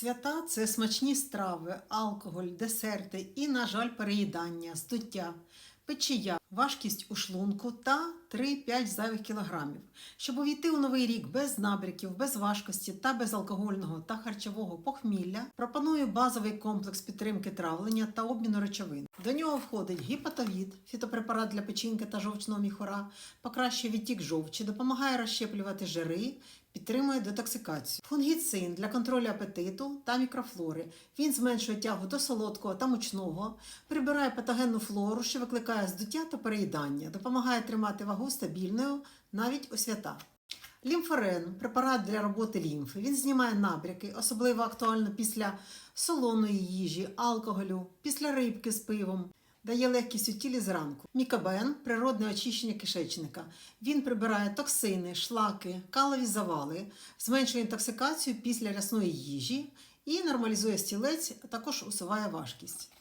Свята це смачні страви, алкоголь, десерти і, на жаль, переїдання, здуття, печія, важкість у шлунку та 3-5 зайвих кілограмів. Щоб увійти у новий рік без набряків, без важкості та без алкогольного та харчового похмілля, пропоную базовий комплекс підтримки травлення та обміну речовин. До нього входить гіпатовід, фітопрепарат для печінки та жовчного міхура, покращує відтік жовчі, допомагає розщеплювати жири, підтримує детоксикацію. Фунгіцин для контролю апетиту та мікрофлори. Він зменшує тягу до солодкого та мучного, прибирає патогенну флору, що викликає здуття та переїдання, допомагає тримати вагу стабільною навіть у свята. Лімфорен препарат для роботи лімфи. Він знімає набряки, особливо актуально після солоної їжі, алкоголю, після рибки з пивом. Дає легкість у тілі зранку. Мікабен природне очищення кишечника. Він прибирає токсини, шлаки, калові завали, зменшує інтоксикацію після рясної їжі і нормалізує стілець, а також усуває важкість.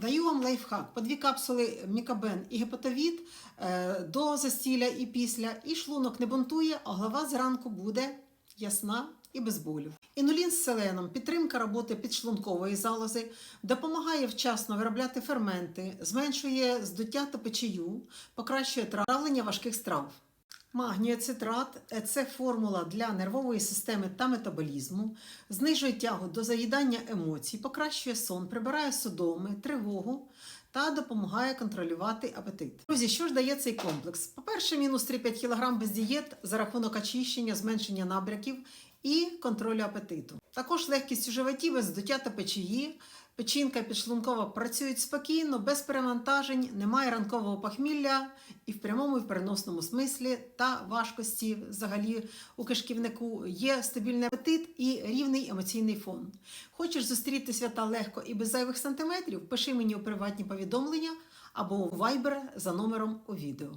Даю вам лайфхак. По дві капсули Мікабен і гепатовід е, до застілля і після, і шлунок не бунтує, а голова зранку буде ясна і без болю. Інулін з селеном, підтримка роботи підшлункової залози, допомагає вчасно виробляти ферменти, зменшує здуття та печію, покращує травлення важких страв. Магніоцитрат – це формула для нервової системи та метаболізму, знижує тягу до заїдання емоцій, покращує сон, прибирає судоми, тривогу та допомагає контролювати апетит. Друзі, що ж дає цей комплекс? По-перше, мінус 3-5 кг без дієт за рахунок очищення, зменшення набряків і контролю апетиту. Також легкість у животі без здуття та печії. Печінка підшлункова працюють спокійно, без перевантажень, немає ранкового похмілля і в прямому і в переносному смислі та важкості взагалі у кишківнику є стабільний апетит і рівний емоційний фон. Хочеш зустріти свята легко і без зайвих сантиметрів? Пиши мені у приватні повідомлення або у Viber за номером у відео.